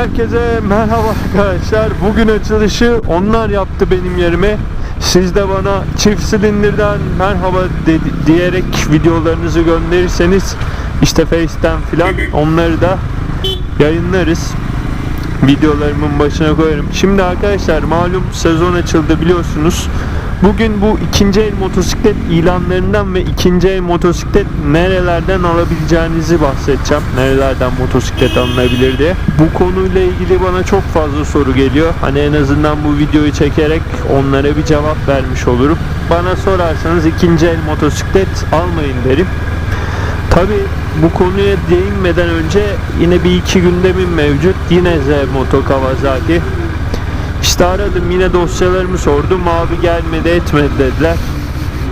Herkese merhaba arkadaşlar. Bugün açılışı onlar yaptı benim yerime. Siz de bana çift silindirden merhaba dedi- diyerek videolarınızı gönderirseniz işte Face'ten filan onları da yayınlarız. Videolarımın başına koyarım. Şimdi arkadaşlar malum sezon açıldı biliyorsunuz. Bugün bu ikinci el motosiklet ilanlarından ve ikinci el motosiklet nerelerden alabileceğinizi bahsedeceğim. Nerelerden motosiklet alınabilir diye. Bu konuyla ilgili bana çok fazla soru geliyor. Hani en azından bu videoyu çekerek onlara bir cevap vermiş olurum. Bana sorarsanız ikinci el motosiklet almayın derim. Tabi bu konuya değinmeden önce yine bir iki gündemim mevcut. Yine Z Moto Kawasaki. İşte aradım yine dosyalarımı sordum. Abi gelmedi etmedi dediler.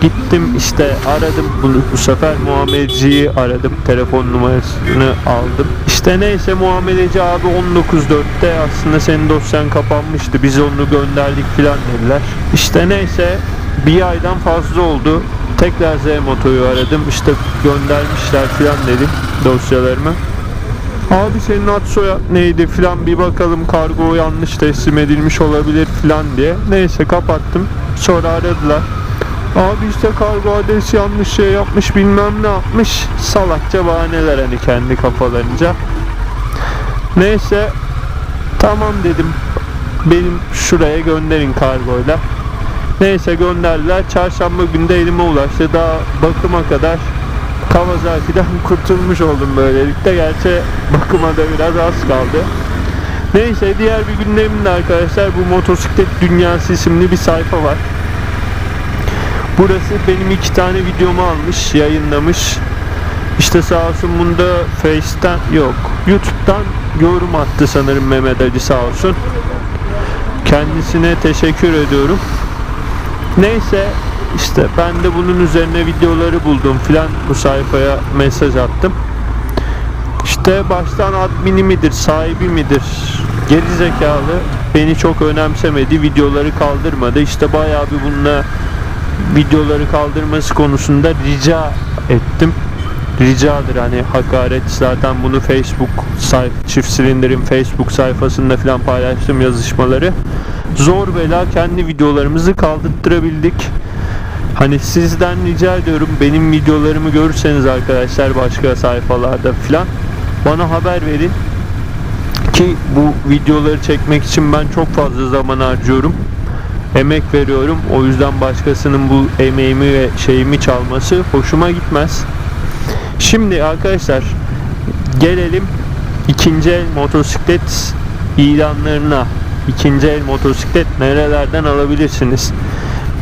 Gittim işte aradım bunu bu sefer muameleciyi aradım. Telefon numarasını aldım. İşte neyse muameleci abi 19.4'te aslında senin dosyan kapanmıştı. Biz onu gönderdik filan dediler. İşte neyse bir aydan fazla oldu. Tekrar Z Moto'yu aradım. İşte göndermişler filan dedim dosyalarımı. Abi senin ad soyad neydi filan bir bakalım kargo yanlış teslim edilmiş olabilir filan diye. Neyse kapattım. Sonra aradılar. Abi işte kargo adresi yanlış şey yapmış bilmem ne yapmış. Salakça bahaneler hani kendi kafalarınca. Neyse tamam dedim. Benim şuraya gönderin kargoyla. Neyse gönderdiler. Çarşamba günü de elime ulaştı. Daha bakıma kadar Kawasaki'den kurtulmuş oldum böylelikle. Gerçi bakıma da biraz az kaldı. Neyse diğer bir gündemimde arkadaşlar bu motosiklet dünyası isimli bir sayfa var. Burası benim iki tane videomu almış, yayınlamış. İşte sağ olsun bunda Face'ten yok, YouTube'dan yorum attı sanırım Mehmet Ali sağ olsun. Kendisine teşekkür ediyorum. Neyse işte ben de bunun üzerine videoları buldum filan bu sayfaya mesaj attım. İşte baştan admini midir, sahibi midir, geri zekalı beni çok önemsemedi, videoları kaldırmadı. İşte bayağı bir bununla videoları kaldırması konusunda rica ettim. Ricadır hani hakaret zaten bunu Facebook sayf çift silindirin Facebook sayfasında falan paylaştım yazışmaları. Zor bela kendi videolarımızı kaldırttırabildik. Hani sizden rica ediyorum benim videolarımı görürseniz arkadaşlar başka sayfalarda filan bana haber verin. Ki bu videoları çekmek için ben çok fazla zaman harcıyorum emek veriyorum. O yüzden başkasının bu emeğimi ve şeyimi çalması hoşuma gitmez. Şimdi arkadaşlar gelelim ikinci el motosiklet ilanlarına. İkinci el motosiklet nerelerden alabilirsiniz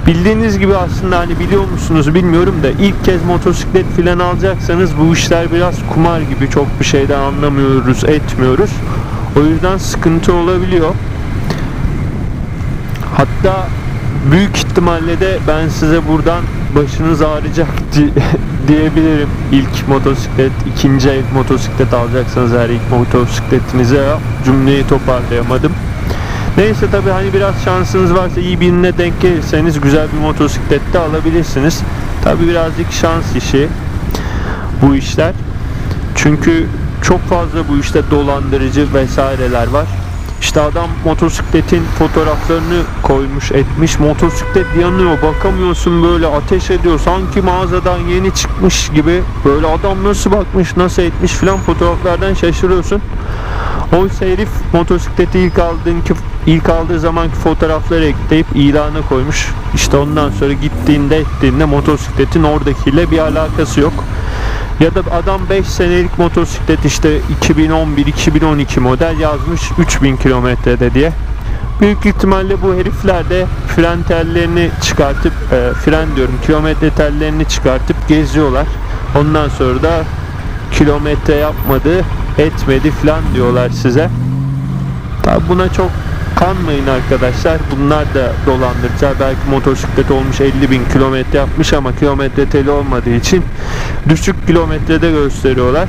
Bildiğiniz gibi aslında hani biliyor musunuz bilmiyorum da ilk kez motosiklet filan alacaksanız bu işler biraz kumar gibi çok bir şeyden anlamıyoruz etmiyoruz. O yüzden sıkıntı olabiliyor. Hatta büyük ihtimalle de ben size buradan başınız ağrıyacak di- diyebilirim. İlk motosiklet, ikinci el motosiklet alacaksanız eğer ilk motosikletinize cümleyi toparlayamadım. Neyse tabi hani biraz şansınız varsa iyi birine denk gelirseniz güzel bir motosiklet de alabilirsiniz. Tabi birazcık şans işi bu işler. Çünkü çok fazla bu işte dolandırıcı vesaireler var. İşte adam motosikletin fotoğraflarını koymuş etmiş. Motosiklet yanıyor bakamıyorsun böyle ateş ediyor. Sanki mağazadan yeni çıkmış gibi. Böyle adam nasıl bakmış nasıl etmiş filan fotoğraflardan şaşırıyorsun. Oysa herif motosikleti ilk aldığınki ilk aldığı zamanki fotoğrafları ekleyip ilana koymuş. İşte ondan sonra gittiğinde ettiğinde motosikletin oradakiyle bir alakası yok. Ya da adam 5 senelik motosiklet işte 2011-2012 model yazmış 3000 kilometrede diye. Büyük ihtimalle bu herifler de fren tellerini çıkartıp e, fren diyorum kilometre tellerini çıkartıp geziyorlar. Ondan sonra da kilometre yapmadı etmedi filan diyorlar size. Tabi buna çok kanmayın arkadaşlar. Bunlar da dolandırıcılar. Belki motosiklet olmuş 50 bin kilometre yapmış ama kilometre teli olmadığı için düşük kilometrede gösteriyorlar.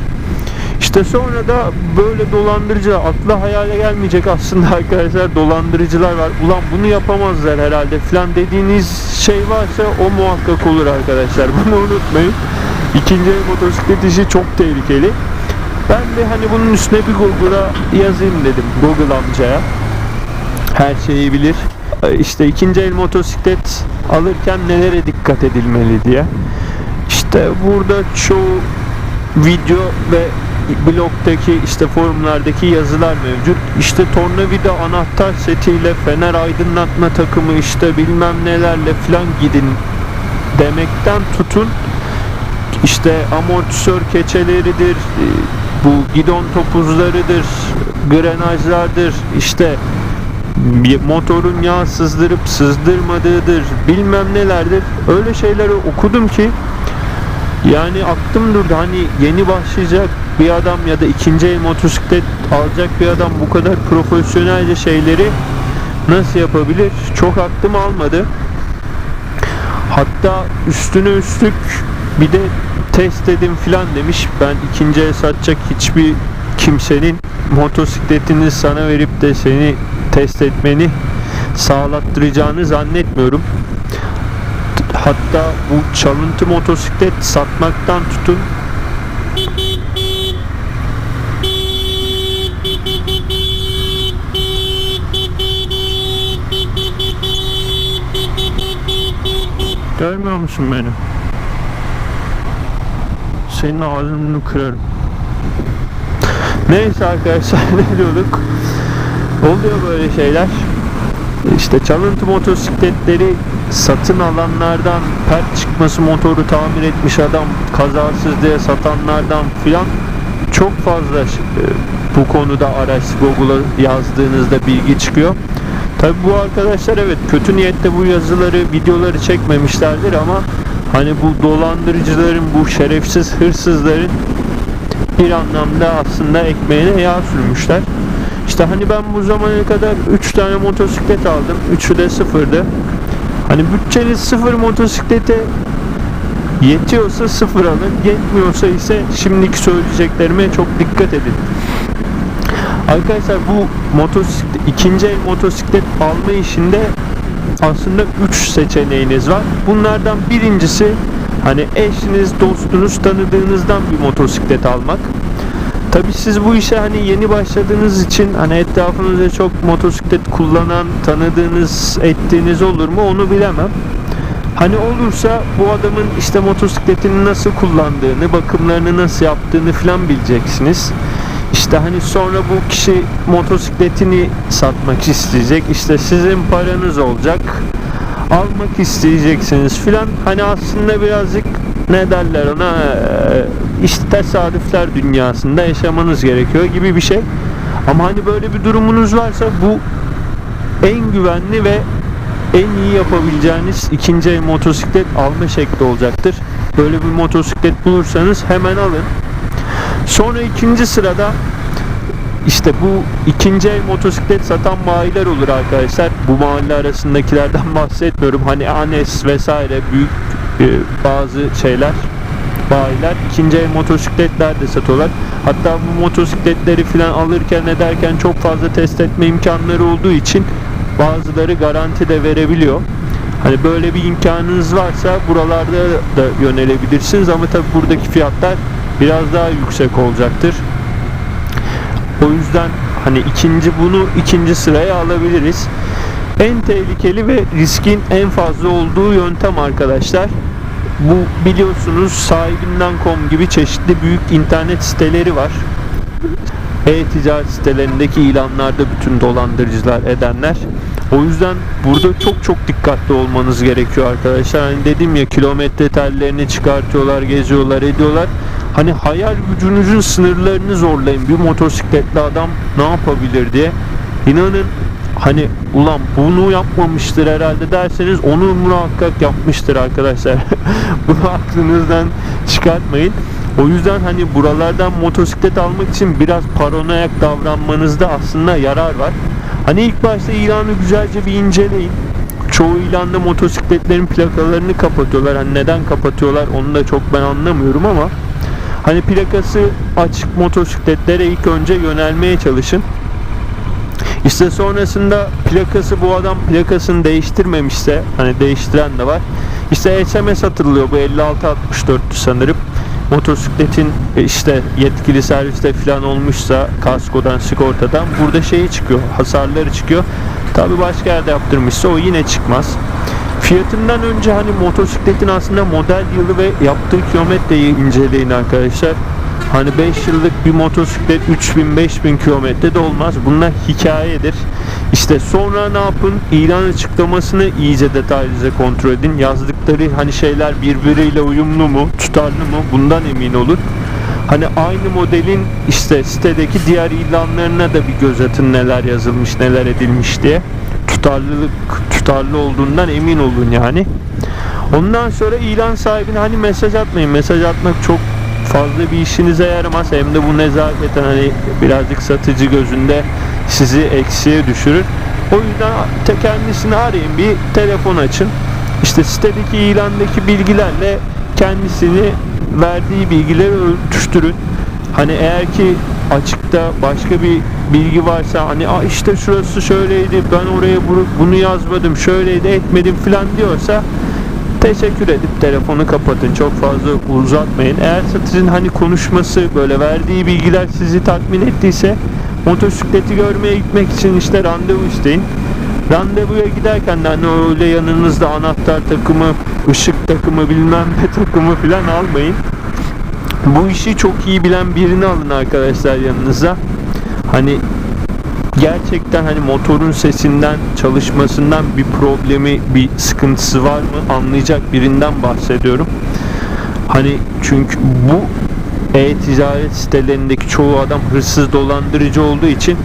İşte sonra da böyle dolandırıcı akla hayale gelmeyecek aslında arkadaşlar dolandırıcılar var. Ulan bunu yapamazlar herhalde filan dediğiniz şey varsa o muhakkak olur arkadaşlar. Bunu unutmayın. İkinci el motosiklet işi çok tehlikeli. Ben bir hani bunun üstüne bir Google'a yazayım dedim Google amcaya. Her şeyi bilir. Ee, İşte ikinci el motosiklet alırken nelere dikkat edilmeli diye. İşte burada çoğu video ve blogdaki işte forumlardaki yazılar mevcut. İşte tornavida anahtar setiyle fener aydınlatma takımı işte bilmem nelerle filan gidin demekten tutun işte amortisör keçeleridir, e, bu gidon topuzlarıdır, grenajlardır, işte bir motorun yağ sızdırıp sızdırmadığıdır, bilmem nelerdir. Öyle şeyleri okudum ki yani aklım durdu hani yeni başlayacak bir adam ya da ikinci el motosiklet alacak bir adam bu kadar profesyonelce şeyleri nasıl yapabilir? Çok aklım almadı. Hatta üstüne üstlük bir de test edin filan demiş. Ben ikinci el satacak hiçbir kimsenin motosikletini sana verip de seni test etmeni sağlattıracağını zannetmiyorum. Hatta bu çalıntı motosiklet satmaktan tutun Görmüyor musun beni? Senin ağzını kırarım. Neyse arkadaşlar ne diyorduk? Oluyor böyle şeyler. İşte çalıntı motosikletleri satın alanlardan pert çıkması motoru tamir etmiş adam kazasız diye satanlardan filan çok fazla bu konuda araç Google'a yazdığınızda bilgi çıkıyor. Tabi bu arkadaşlar evet kötü niyetle bu yazıları videoları çekmemişlerdir ama hani bu dolandırıcıların bu şerefsiz hırsızların bir anlamda aslında ekmeğine yağ sürmüşler. İşte hani ben bu zamana kadar 3 tane motosiklet aldım. Üçü de sıfırdı. Hani bütçeniz sıfır motosiklete yetiyorsa sıfır alın. Yetmiyorsa ise şimdiki söyleyeceklerime çok dikkat edin. Arkadaşlar bu motosiklet, ikinci el motosiklet alma işinde aslında 3 seçeneğiniz var. Bunlardan birincisi hani eşiniz, dostunuz, tanıdığınızdan bir motosiklet almak. Tabi siz bu işe hani yeni başladığınız için hani etrafınızda çok motosiklet kullanan, tanıdığınız, ettiğiniz olur mu onu bilemem. Hani olursa bu adamın işte motosikletini nasıl kullandığını, bakımlarını nasıl yaptığını filan bileceksiniz. İşte hani sonra bu kişi motosikletini satmak isteyecek. İşte sizin paranız olacak. Almak isteyeceksiniz filan. Hani aslında birazcık ne derler ona eee, işte tesadüfler dünyasında yaşamanız gerekiyor gibi bir şey. Ama hani böyle bir durumunuz varsa bu en güvenli ve en iyi yapabileceğiniz ikinci el motosiklet alma şekli olacaktır. Böyle bir motosiklet bulursanız hemen alın. Sonra ikinci sırada işte bu ikinci el motosiklet satan bayiler olur arkadaşlar. Bu mahalle arasındakilerden bahsetmiyorum. Hani Anes vesaire büyük e, bazı şeyler bayiler ikinci el motosikletler de satıyorlar. Hatta bu motosikletleri falan alırken ederken çok fazla test etme imkanları olduğu için bazıları garanti de verebiliyor. Hani böyle bir imkanınız varsa buralarda da yönelebilirsiniz ama tabi buradaki fiyatlar biraz daha yüksek olacaktır. O yüzden hani ikinci bunu ikinci sıraya alabiliriz. En tehlikeli ve riskin en fazla olduğu yöntem arkadaşlar. Bu biliyorsunuz sahibinden.com gibi çeşitli büyük internet siteleri var. E-ticaret sitelerindeki ilanlarda bütün dolandırıcılar edenler. O yüzden burada çok çok dikkatli olmanız gerekiyor arkadaşlar. Hani dedim ya kilometre tellerini çıkartıyorlar, geziyorlar, ediyorlar. Hani hayal gücünüzün sınırlarını zorlayın. Bir motosikletli adam ne yapabilir diye. İnanın hani ulan bunu yapmamıştır herhalde derseniz onu muhakkak yapmıştır arkadaşlar. bunu aklınızdan çıkartmayın. O yüzden hani buralardan motosiklet almak için biraz paranoyak davranmanızda aslında yarar var. Hani ilk başta ilanı güzelce bir inceleyin. Çoğu ilanda motosikletlerin plakalarını kapatıyorlar. Hani neden kapatıyorlar onu da çok ben anlamıyorum ama hani plakası açık motosikletlere ilk önce yönelmeye çalışın. İşte sonrasında plakası bu adam plakasını değiştirmemişse hani değiştiren de var. İşte SMS atılıyor bu 5664'tü sanırım. motosikletin e, işte yetkili serviste falan olmuşsa kaskodan sigortadan burada şeyi çıkıyor hasarları çıkıyor tabi başka yerde yaptırmışsa o yine çıkmaz fiyatından önce hani motosikletin aslında model yılı ve yaptığı kilometreyi inceleyin arkadaşlar Hani 5 yıllık bir motosiklet 3000-5000 kilometre de olmaz. Bunlar hikayedir. İşte sonra ne yapın? İlan açıklamasını iyice detaylıca kontrol edin. Yazdıkları hani şeyler birbiriyle uyumlu mu, tutarlı mı? Bundan emin olun. Hani aynı modelin işte sitedeki diğer ilanlarına da bir göz atın neler yazılmış, neler edilmiş diye. Tutarlılık tutarlı olduğundan emin olun yani. Ondan sonra ilan sahibine hani mesaj atmayın. Mesaj atmak çok fazla bir işinize yaramaz. Hem de bu nezaketen hani birazcık satıcı gözünde sizi eksiye düşürür. O yüzden kendisini arayın bir telefon açın. İşte sitedeki ilandaki bilgilerle kendisini verdiği bilgileri ölçüştürün. Hani eğer ki açıkta başka bir bilgi varsa hani Aa işte şurası şöyleydi ben oraya bunu yazmadım şöyleydi etmedim filan diyorsa teşekkür edip telefonu kapatın. Çok fazla uzatmayın. Eğer satıcının hani konuşması böyle verdiği bilgiler sizi tatmin ettiyse motosikleti görmeye gitmek için işte randevu isteyin. Randevuya giderken de hani öyle yanınızda anahtar takımı, ışık takımı bilmem ne takımı falan almayın. Bu işi çok iyi bilen birini alın arkadaşlar yanınıza. Hani gerçekten hani motorun sesinden çalışmasından bir problemi bir sıkıntısı var mı anlayacak birinden bahsediyorum. Hani çünkü bu e-ticaret sitelerindeki çoğu adam hırsız dolandırıcı olduğu için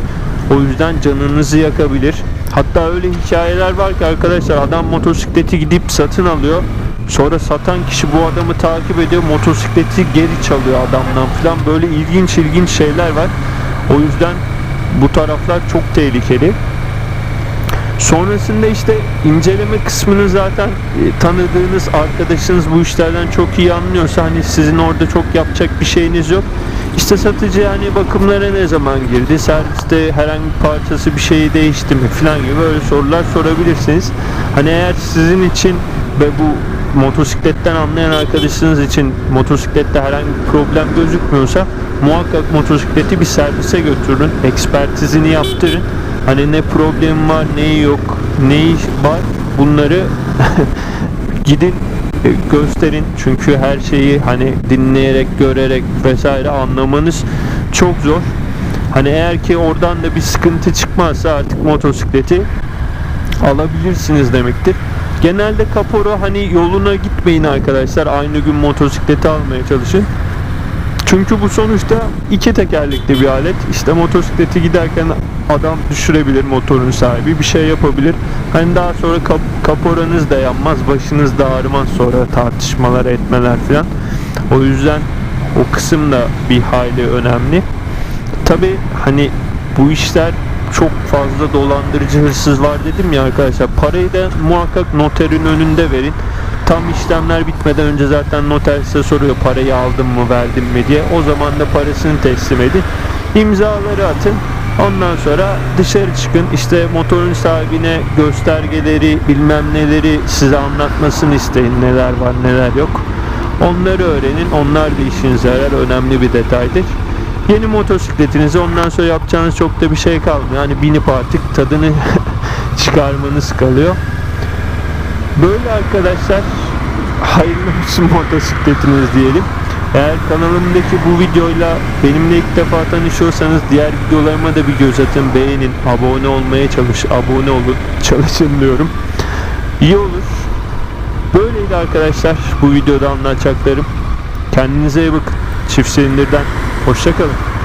o yüzden canınızı yakabilir. Hatta öyle hikayeler var ki arkadaşlar adam motosikleti gidip satın alıyor. Sonra satan kişi bu adamı takip ediyor. Motosikleti geri çalıyor adamdan falan. Böyle ilginç ilginç şeyler var. O yüzden bu taraflar çok tehlikeli. Sonrasında işte inceleme kısmını zaten e, tanıdığınız arkadaşınız bu işlerden çok iyi anlıyorsa hani sizin orada çok yapacak bir şeyiniz yok. İşte satıcı yani bakımlara ne zaman girdi, serviste herhangi bir parçası bir şeyi değişti mi falan gibi böyle sorular sorabilirsiniz. Hani eğer sizin için ve bu motosikletten anlayan arkadaşınız için motosiklette herhangi bir problem gözükmüyorsa muhakkak motosikleti bir servise götürün, ekspertizini yaptırın. Hani ne problem var, neyi yok, neyi var bunları gidin e, gösterin çünkü her şeyi hani dinleyerek, görerek vesaire anlamanız çok zor. Hani eğer ki oradan da bir sıkıntı çıkmazsa artık motosikleti alabilirsiniz demektir. Genelde kapora hani yoluna gitmeyin arkadaşlar. Aynı gün motosikleti almaya çalışın. Çünkü bu sonuçta iki tekerlekli bir alet. İşte motosikleti giderken adam düşürebilir motorun sahibi bir şey yapabilir. Hani daha sonra kap kaporanız da yanmaz, başınız da ağrımaz sonra tartışmalar etmeler falan. O yüzden o kısım da bir hayli önemli. Tabi hani bu işler çok fazla dolandırıcı hırsız var dedim ya arkadaşlar. Parayı da muhakkak noterin önünde verin. Tam işlemler bitmeden önce zaten noter size soruyor parayı aldın mı verdin mi diye. O zaman da parasını teslim edin. İmzaları atın. Ondan sonra dışarı çıkın. İşte motorun sahibine göstergeleri bilmem neleri size anlatmasını isteyin. Neler var neler yok. Onları öğrenin. Onlar da işinize yarar. Önemli bir detaydır. Yeni motosikletinizi ondan sonra yapacağınız çok da bir şey kalmıyor. Yani binip artık tadını çıkarmanız kalıyor. Böyle arkadaşlar hayırlı olsun motosikletiniz diyelim. Eğer kanalımdaki bu videoyla benimle ilk defa tanışıyorsanız diğer videolarıma da bir göz atın, beğenin, abone olmaya çalış, abone olun, çalışın diyorum. İyi olur. Böyleydi arkadaşlar bu videoda anlatacaklarım. Kendinize iyi bakın. Çift silindirden Hoşçakalın.